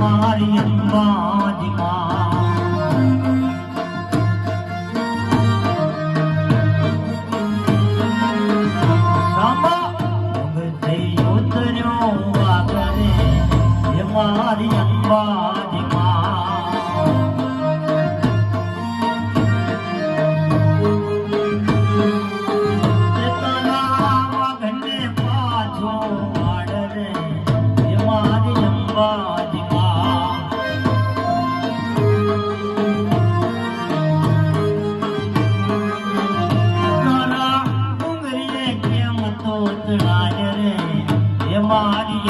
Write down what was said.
મારી અંબાજી માં મારી અંબાજી માં પાછો માડરે મારી અંબાજી મારી